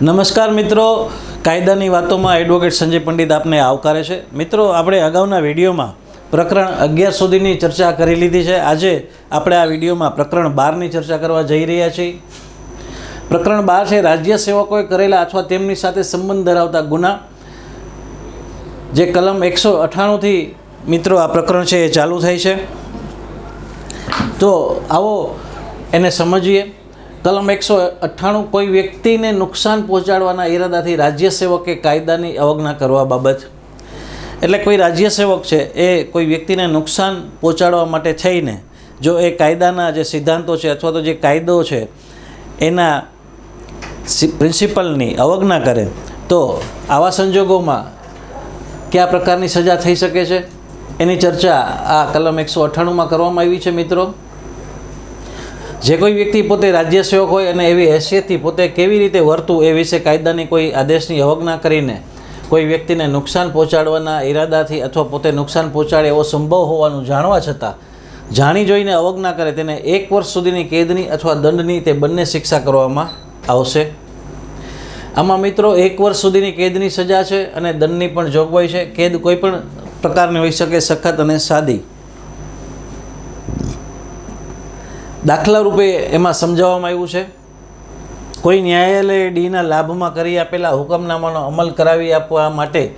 નમસ્કાર મિત્રો. કાયદાની વાતોમાં એડવોકેટ સંજય પંડિત આપને આવકારે છે. મિત્રો, આપણે અગાઉના વિડીયોમાં પ્રકરણ અગિયાર સુધીની ચર્ચા કરી લીધી છે. આજે આપણે આ વિડીયોમાં પ્રકરણ બારની ચર્ચા કરવા જઈ રહ્યા છીએ. પ્રકરણ બાર છે, રાજ્ય સેવકોએ કરેલા અથવા તેમની સાથે સંબંધ ધરાવતા ગુના. જે કલમ એકસો અઠ્ઠાણુંથી મિત્રો આ પ્રકરણ છે એ ચાલુ થાય છે. તો આવો એને સમજીએ. કલમ એકસો અઠ્ઠાણું, કોઈ વ્યક્તિને નુકસાન પહોંચાડવાના ઈરાદાથી રાજ્ય સેવકે કાયદાની અવગણના કરવા બાબત. એટલે કોઈ રાજ્ય સેવક છે, એ કોઈ વ્યક્તિને નુકસાન પહોંચાડવા માટે થઈને જો એ કાયદાના જે સિદ્ધાંતો છે અથવા તો જે કાયદો છે, એના પ્રિન્સિપલની અવગણના કરે, તો આવા સંજોગોમાં કયા પ્રકારની સજા થઈ શકે છે? એની ચર્ચા આ કલમ એકસો અઠ્ઠાણુંમાં કરવામાં આવી છે, મિત્રો. જે કોઈ વ્યક્તિ પોતે રાજ્ય સેવક હોય અને એવી હેસિયતથી પોતે કેવી રીતે વર્તું એ વિશે કાયદાની કોઈ આદેશની અવજ્ઞા કરીને કોઈ વ્યક્તિને નુકસાન પહોંચાડવાના ઈરાદાથી અથવા પોતે નુકસાન પહોંચાડે એવો સંભવ હોવાનું જાણવા છતાં, જાણી જોઈને અવજ્ઞા કરે, તેને એક વર્ષ સુધીની કેદની અથવા દંડની તે બંને શિક્ષા કરવામાં આવશે. આમાં મિત્રો, એક વર્ષ સુધીની કેદની સજા છે અને દંડની પણ જોગવાઈ છે. કેદ કોઈ પણ પ્રકારની હોઈ શકે સખત અને સાદી. દાખલા રૂપે એમાં સમજાવવામાં આવ્યું છે, કોઈ ન્યાયાલયે ડીના લાભમાં કરી આપેલા હુકમનામાનો અમલ કરાવી આપવા માટે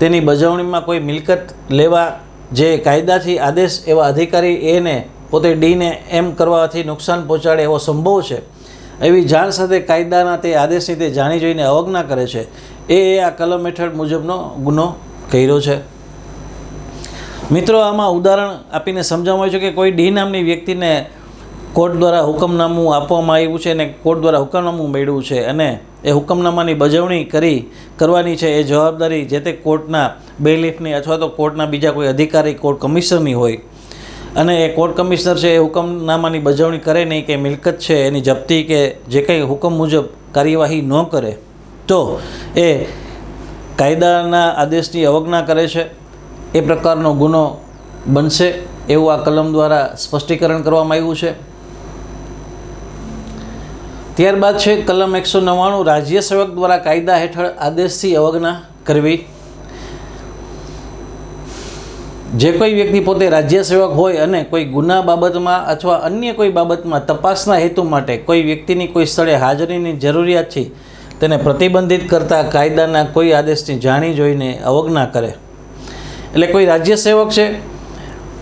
તેની બજવણીમાં કોઈ મિલકત લેવા જે કાયદાથી આદેશ એવા અધિકારી એને પોતે ડીને એમ કરવાથી નુકસાન પહોંચાડે એવો સંભવ છે. એવી જાણ સાથે કાયદાના તે આદેશની તે જાણી જોઈને અવજ્ઞા કરે છે. એ આ કલમ હેઠળ મુજબનો ગુનો કર્યો છે. મિત્રો, આમાં ઉદાહરણ આપીને સમજાવવામાં આવ્યું છે કે કોઈ ડી નામની વ્યક્તિને કોર્ટ દ્વારા હુકમનામું આપવામાં આવ્યું છે અને કોર્ટ દ્વારા હુકમનામું મેળવ્યું છે અને એ હુકમનામાની બજવણી કરી કરવાની છે એ જવાબદારી જે તે કોર્ટના બેલીફની અથવા તો કોર્ટના બીજા કોઈ અધિકારી કોર્ટ કમિશનરની હોય. અને એ કોર્ટ કમિશનર છે એ હુકમનામાની બજવણી કરે નહીં કે મિલકત છે એની જપ્તી કે જે કંઈ હુકમ મુજબ કાર્યવાહી ન કરે, તો એ કાયદાના આદેશની અવગણના કરે છે. એ પ્રકારનો ગુનો બનશે એવું આ કલમ દ્વારા સ્પષ્ટીકરણ કરવામાં આવ્યું છે. ત્યારબાદ છે કલમ એકસો નવ્વાણું, રાજ્ય સેવક દ્વારા કાયદા હેઠળ આદેશથી અવગણના કરવી. જે કોઈ વ્યક્તિ પોતે રાજ્ય સેવક હોય અને કોઈ ગુના બાબતમાં અથવા અન્ય કોઈ બાબતમાં તપાસના હેતુ માટે કોઈ વ્યક્તિની કોઈ સ્થળે હાજરીની જરૂરિયાત છે, તેને પ્રતિબંધિત કરતા કાયદાના કોઈ આદેશની જાણી જોઈને અવગણના કરે. એટલે કોઈ રાજ્ય સેવક છે,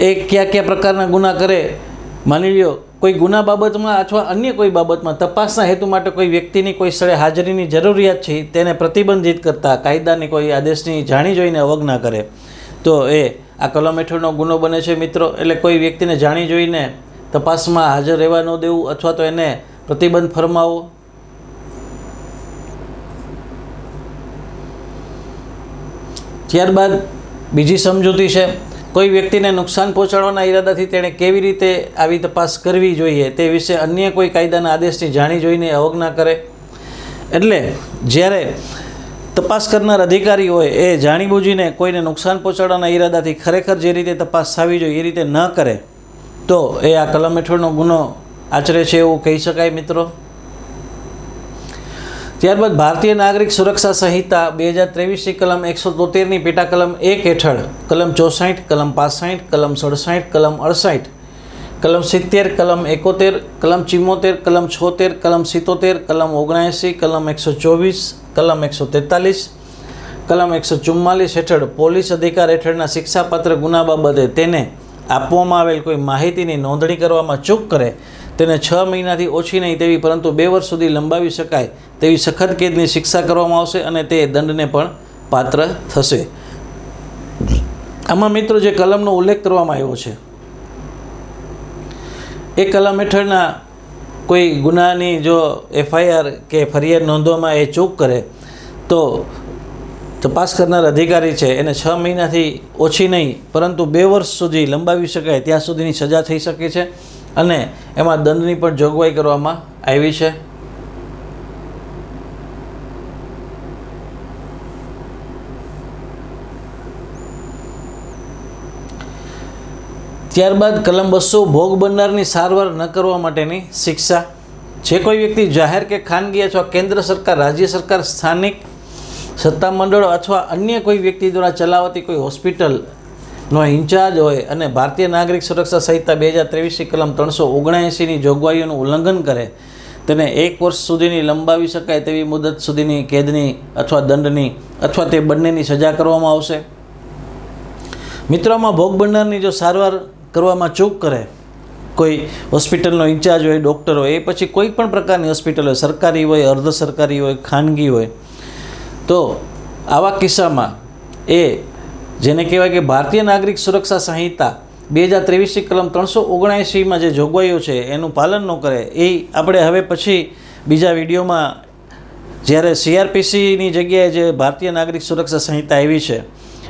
એ કયા કયા પ્રકારના ગુના કરે, માની લ્યો કોઈ ગુના બાબતમાં અથવા અન્ય કોઈ બાબતમાં તપાસના હેતુ માટે કોઈ વ્યક્તિની, કોઈ સ્થળે હાજરીની જરૂરિયાત છે, તેને પ્રતિબંધિત કરતા કાયદાની કોઈ આદેશની જાણી જોઈને અવજ્ઞા કરે. તો એ આ કલમ હેઠળનો ગુનો બને છે મિત્રો. એટલે કોઈ વ્યક્તિને જાણી જોઈને તપાસમાં હાજર રહેવા ન દેવું અથવા તો એને પ્રતિબંધ ફરમાવો ત્યારબાદ બીજી સમજૂતી છે. કોઈ વ્યક્તિને નુકસાન પહોંચાડવાના ઈરાદાથી તેણે કેવી રીતે આવી તપાસ કરવી જોઈએ તે વિશે અન્ય કોઈ કાયદાના આદેશની જાણી જોઈને અવજ્ઞા કરે. એટલે જ્યારે તપાસ કરનાર અધિકારી હોય એ જાણીબૂજીને કોઈને નુકસાન પહોંચાડવાના ઈરાદાથી ખરેખર જે રીતે તપાસ થવી જોઈએ એ રીતે ન કરે, તો એ આ કલમ હેઠળનો ગુનો આચરે છે એવું કહી શકાય મિત્રો? ત્યારબાદ ભારતીય નાગરિક સુરક્ષા સંહિતા બે હજાર ત્રેવીસની કલમ એકસો તોતેરની પેટા કલમ એક હેઠળ, કલમ ચોસાઠ, કલમ પાસઠ, કલમ સડસાઠ, કલમ અડસાઠ, કલમ સિત્તેર, કલમ એકોતેર, કલમ ચિમ્મોતેર કલમ છોતેર, કલમ સિત્તોતેર, કલમ ઓગણએંસી, કલમ એકસો ચોવીસ, કલમ એકસો તેતાલીસ, કલમ એકસો ચુમ્માલીસ હેઠળ પોલીસ અધિકાર હેઠળના શિક્ષાપાત્ર ગુના બાબતે તેને આપવામાં આવેલ કોઈ માહિતીની નોંધણી કરવામાં ચૂક કરે તેને છ મહિનાથી ઓછી નહીં તેવી, પરંતુ બે વર્ષ સુધી લંબાવી શકાય તેવી સખત કેદની શિક્ષા કરવામાં આવશે અને તે દંડને પણ પાત્ર થશે. આમાં મિત્રો જે કલમનો ઉલ્લેખ કરવામાં આવ્યો છે, એ કલમ હેઠળના કોઈ ગુનાની જો એફઆઈઆર કે ફરિયાદ નોંધવામાં એ ચૂક કરે, તો તપાસ કરનાર અધિકારી છે, એને છ મહિનાથી ઓછી નહીં, પરંતુ બે વર્ષ સુધી લંબાવી શકાય, ત્યાં સુધીની સજા થઈ શકે છે. અને એમાં દંડની પણ જોગવાઈ કરવામાં આવી છે. ત્યારબાદ કલમ બસો ભોગ બનનારની સારવાર ન કરવા માટેની શિક્ષા. જે કોઈ વ્યક્તિ જાહેર કે ખાનગી અથવા કેન્દ્ર સરકાર, રાજ્ય સરકાર, સ્થાનિક સત્તામંડળ અથવા અન્ય કોઈ વ્યક્તિ દ્વારા ચલાવતી કોઈ હોસ્પિટલનો ઇન્ચાર્જ હોય અને ભારતીય નાગરિક સુરક્ષા સંહિતા બે હજાર ત્રેવીસની કલમ ત્રણસો ઓગણએંસીની જોગવાઈઓનું ઉલ્લંઘન કરે, તેને એક વર્ષ સુધીની લંબાવી શકાય તેવી મુદત સુધીની કેદની અથવા દંડની અથવા તે બંનેની સજા કરવામાં આવશે. મિત્રોમાં ભોગ બનનારની જો સારવાર કરવામાં ચૂક કરે, કોઈ હોસ્પિટલનો ઇન્ચાર્જ હોય, ડૉક્ટર હોય, એ પછી કોઈ પણ પ્રકારની હોસ્પિટલ હોય, સરકારી હોય, અર્ધ સરકારી હોય, ખાનગી હોય, તો આવા કિસ્સામાં એ જેને કહેવાય કે ભારતીય નાગરિક સુરક્ષા સંહિતા બે હજાર ત્રેવીસની કલમ ત્રણસો ઓગણએંસીમાં જે જોગવાઈઓ છે, એનું પાલન ન કરે, એ આપણે હવે પછી બીજા વિડીયોમાં જ્યારે સીઆરપીસીની જગ્યાએ જે ભારતીય નાગરિક સુરક્ષા સંહિતા આવી છે,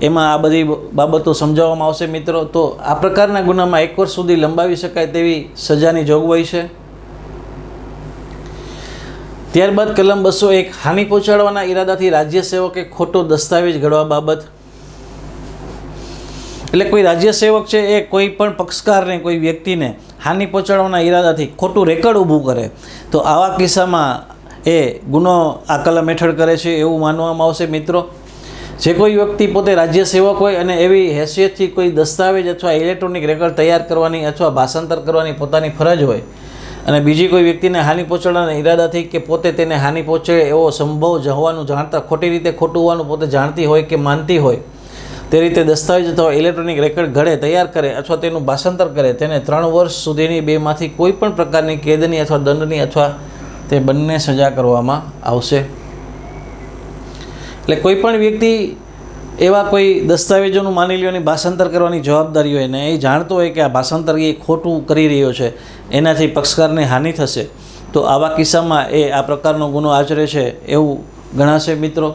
એમાં આ બધી બાબતો સમજાવવામાં આવશે મિત્રો. તો આ પ્રકારના ગુનામાં એક વર્ષ સુધી લંબાવી શકાય તેવી સજાની જોગવાઈ છે. ત્યારબાદ કલમ બસો એક, હાનિ પહોંચાડવાના ઈરાદાથી રાજ્ય સેવકે ખોટો દસ્તાવેજ ઘડવા બાબત એટલે કોઈ રાજ્ય સેવક છે એ કોઈ પણ પક્ષકારને, કોઈ વ્યક્તિને હાનિ પહોંચાડવાના ઈરાદાથી ખોટું રેકર્ડ ઊભું કરે, તો આવા કિસ્સામાં એ ગુનો આ કલમ હેઠળ કરે છે એવું માનવામાં આવશે મિત્રો. જે કોઈ વ્યક્તિ પોતે રાજ્ય સેવક હોય અને એવી હેસિયતથી કોઈ દસ્તાવેજ અથવા ઇલેક્ટ્રોનિક રેકર્ડ તૈયાર કરવાની અથવા ભાષાંતર કરવાની પોતાની ફરજ હોય અને બીજી કોઈ વ્યક્તિને હાનિ પહોંચાડવાના ઈરાદાથી કે પોતે તેને હાનિ પહોંચે એવો સંભવ જ હોવાનું જાણતા, ખોટી રીતે ખોટું હોવાનું પોતે જાણતી હોય કે માનતી હોય તે રીતે દસ્તાવેજ અથવા ઇલેક્ટ્રોનિક રેકર્ડ ઘડે, તૈયાર કરે અથવા તેનું ભાષાંતર કરે, તેને ત્રણ વર્ષ સુધીની બેમાંથી કોઈ પણ પ્રકારની કેદની અથવા દંડની અથવા તે બંને સજા કરવામાં આવશે. એટલે કોઈ પણ વ્યક્તિ એવા કોઈ દસ્તાવેજોનું માની લ્યોની ભાષાંતર કરવાની જવાબદારી હોય ને એ જાણતો હોય કે આ ભાષાંતર એ ખોટું કરી રહ્યો છે, એનાથી પક્ષકારને હાનિ થશે, તો આવા કિસ્સામાં એ આ પ્રકારનો ગુનો આચરે છે એવું ગણાશે મિત્રો?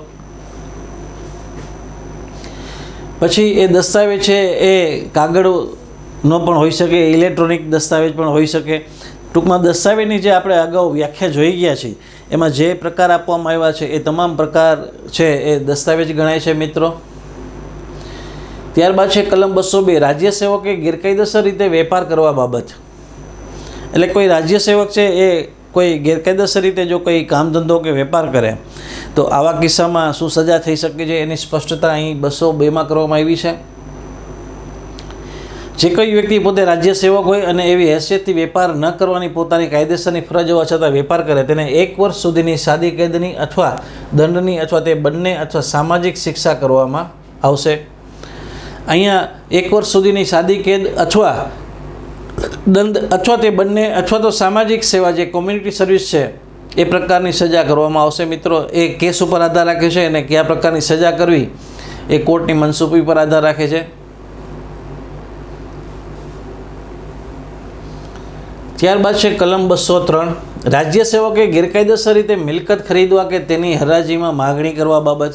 પછી એ દસ્તાવેજ છે એ કાગળનો પણ હોઈ શકે, ઇલેક્ટ્રોનિક દસ્તાવેજ પણ હોઈ શકે. ટૂંકમાં દસ્તાવેજની જે આપણે અગાઉ વ્યાખ્યા જોઈ ગયા છીએ એમાં જે પ્રકાર આપવામાં આવ્યા છે, એ તમામ પ્રકાર છે એ દસ્તાવેજ ગણાય છે મિત્રો. ત્યારબાદ છે કલમ બસો બે, રાજ્ય સેવકે ગેરકાયદેસર રીતે વેપાર કરવા બાબત. એટલે કોઈ રાજ્ય સેવક છે એ કોઈ ગેરકાયદેસર રીતે જો કોઈ કામ ધંધો કે વેપાર કરે, તો આવા કિસ્સામાં શું સજા થઈ શકે છે એની સ્પષ્ટતા અહીં બસો બેમાં કરવામાં આવી છે. જે કોઈ વ્યક્તિ પોતે રાજ્ય સેવક હોય અને એવી હેસિયતથી વેપાર ન કરવાની પોતાની કાયદેસરની ફરજ હોવા છતાં વેપાર કરે, તેને એક વર્ષ સુધીની સાદી કેદની અથવા દંડની અથવા તે બંને અથવા સામાજિક શિક્ષા કરવામાં આવશે. અહીંયા એક વર્ષ સુધીની સાદી કેદ અથવા દંડ અથવા તે બંને અથવા તો સામાજિક સેવા જે કોમ્યુનિટી સર્વિસ છે, એ પ્રકારની સજા કરવામાં આવશે. મિત્રો, એ કેસ ઉપર આધાર રાખે છે અને કયા પ્રકારની સજા કરવી, એ કોર્ટની મનસુબી પર આધાર રાખે છે. ત્યારબાદ છે કલમ બસો ત્રણ. રાજ્ય સેવકે ગેરકાયદેસર રીતે મિલકત ખરીદવા કે તેની હરાજીમાં માગણી કરવા બાબત.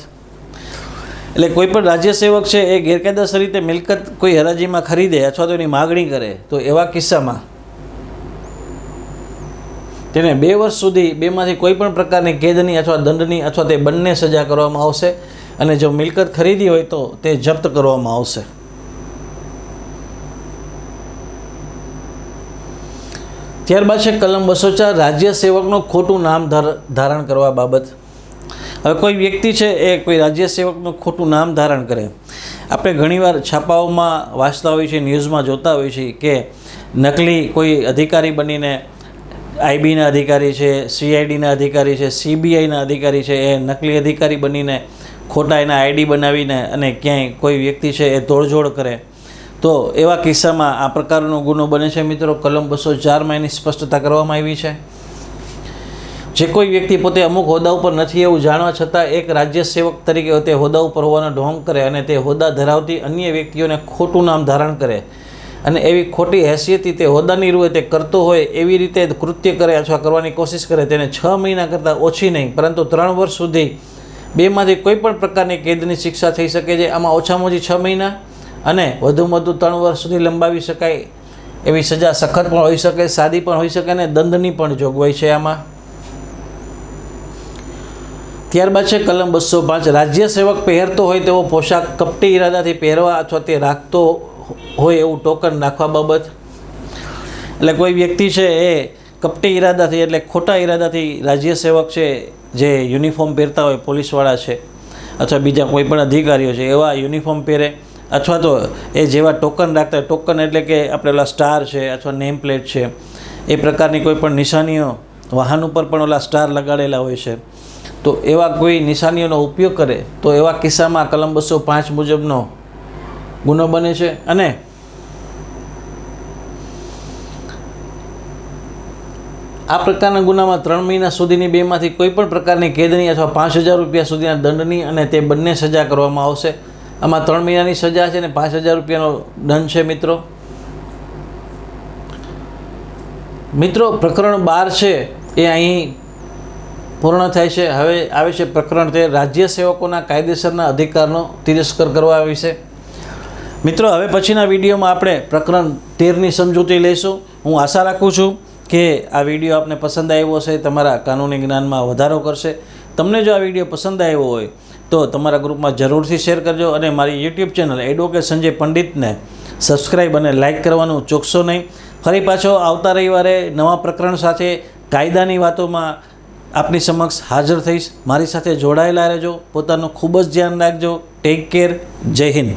એટલે કોઈ પણ રાજ્ય સેવક છે, એ ગેરકાયદેસર રીતે મિલકત કોઈ હરાજીમાં ખરીદે અથવા તો એની માગણી કરે, તો એવા કિસ્સામાં તેને બે વર્ષ સુધી બેમાંથી કોઈ પણ પ્રકારની કેદની અથવા દંડની અથવા તે બંને સજા કરવામાં આવશે અને જો મિલકત ખરીદી હોય તો તે જપ્ત કરવામાં આવશે. ત્યારબાદ છે કલમ બસો ચાર, રાજ્ય સેવકનું ખોટું નામ ધાર- ધારણ કરવા બાબત. હવે કોઈ વ્યક્તિ છે એ કોઈ રાજ્ય સેવકનું ખોટું નામ ધારણ કરે. આપણે ઘણીવાર છાપાઓમાં વાંચતા હોઈએ છીએ, ન્યૂઝમાં જોતા હોઈએ છીએ કે નકલી કોઈ અધિકારી બનીને આઈબીના અધિકારી છે, સીઆઈડીના અધિકારી છે, સીબીઆઈના અધિકારી છે, એ નકલી અધિકારી બનીને ખોટા એના આઈડી બનાવીને અને ક્યાંય કોઈ વ્યક્તિ છે એ તોડજોડ કરે. તો એવા કિસ્સામાં આ પ્રકારનો ગુનો બને છે મિત્રો? કલમ બસો ચારમાં એની સ્પષ્ટતા કરવામાં આવી છે. જે કોઈ વ્યક્તિ પોતે અમુક હોદ્દા ઉપર નથી એવું જાણવા છતાં એક રાજ્ય સેવક તરીકે તે હોદ્દા ઉપર હોવાનો ઢોંગ કરે અને તે હોદ્દા ધરાવતી અન્ય વ્યક્તિઓને ખોટું નામ ધારણ કરે. અને એવી ખોટી હેસિયતથી તે હોદ્દાની રૂએ તે કરતો હોય એવી રીતે કૃત્ય કરે અથવા કરવાની કોશિશ કરે તેને છ મહિના કરતાં ઓછી નહીં. પરંતુ ત્રણ વર્ષ સુધી બેમાંથી કોઈ પણ પ્રકારની કેદની શિક્ષા થઈ શકે છે, આમાં ઓછામાં ઓછી છ મહિના અને વધુમાં વધુ ત્રણ વર્ષ સુધી લંબાવી શકાય એવી સજા સખત પણ હોઈ શકે, સાદી પણ હોઈ શકે અને દંડની પણ જોગવાઈ છે આમાં. ત્યારબાદ છે કલમ બસો પાંચ. રાજ્ય સેવક પહેરતો હોય તેવો પોશાક કપટી ઈરાદાથી પહેરવા અથવા તે રાખતો હોય એવું ટોકન નાખવા બાબત. એટલે કોઈ વ્યક્તિ છે એ કપટી ઈરાદાથી એટલે ખોટા ઈરાદાથી રાજ્ય સેવક છે, જે યુનિફોર્મ પહેરતા હોય પોલીસવાળા છે, અથવા બીજા કોઈ પણ અધિકારીઓ છે, એવા યુનિફોર્મ પહેરે, અથવા તો એ જેવા ટોકન રાખતા હોય, ટોકન એટલે કે આપણે ઓલા સ્ટાર છે અથવા નેમ પ્લેટ છે, એ પ્રકારની કોઈ પણ નિશાનીઓ વાહન ઉપર પણ ઓલા સ્ટાર લગાડેલા હોય છે. તો એવા કોઈ નિશાનીઓનો ઉપયોગ કરે, તો એવા કિસ્સામાં કલમ બસો પાંચ મુજબનો ગુનો બને છે. અને આ પ્રકારના ગુનામાં ત્રણ મહિના સુધીની બેમાંથી કોઈ પણ પ્રકારની કેદની અથવા પાંચ હજાર રૂપિયા સુધીના દંડની અને તે બંને સજા કરવામાં આવશે. આમાં ત્રણ મહિનાની સજા છે અને પાંચ હજાર રૂપિયાનો દંડ છે, મિત્રો. મિત્રો, પ્રકરણ બાર છે. એ અહીં પૂર્ણ થાય છે. હવે આવે છે પ્રકરણ તે રાજ્ય સેવકોના કાયદેસરના અધિકારનો તિરસ્કાર કરવા વિશે મિત્રો, હવે પછીના વિડીયોમાં આપણે પ્રકરણ તેરની સમજૂતી લઈશું. હું આશા રાખું છું કે આ વીડિયો આપને પસંદ આવ્યો હશે, તમારા કાનૂની જ્ઞાનમાં વધારો કરશે. તમને જો આ વીડિયો પસંદ આવ્યો હોય, તો તમારા ગ્રુપમાં જરૂરથી શેર કરજો અને મારી યુટ્યુબ ચેનલ એડવોકેટ સંજય પંડિતને સબસ્ક્રાઈબ અને લાઇક કરવાનું ચૂકશો નહીં. ફરી પાછો આવતા રવિવારે નવા પ્રકરણ સાથે કાયદાની વાતોમાં આપની સમક્ષ હાજર થઈશ. મારી સાથે જોડાયેલા રહેજો. પોતાનું ખૂબ જ ધ્યાન રાખજો. ટેક કેર જય હિન્દ.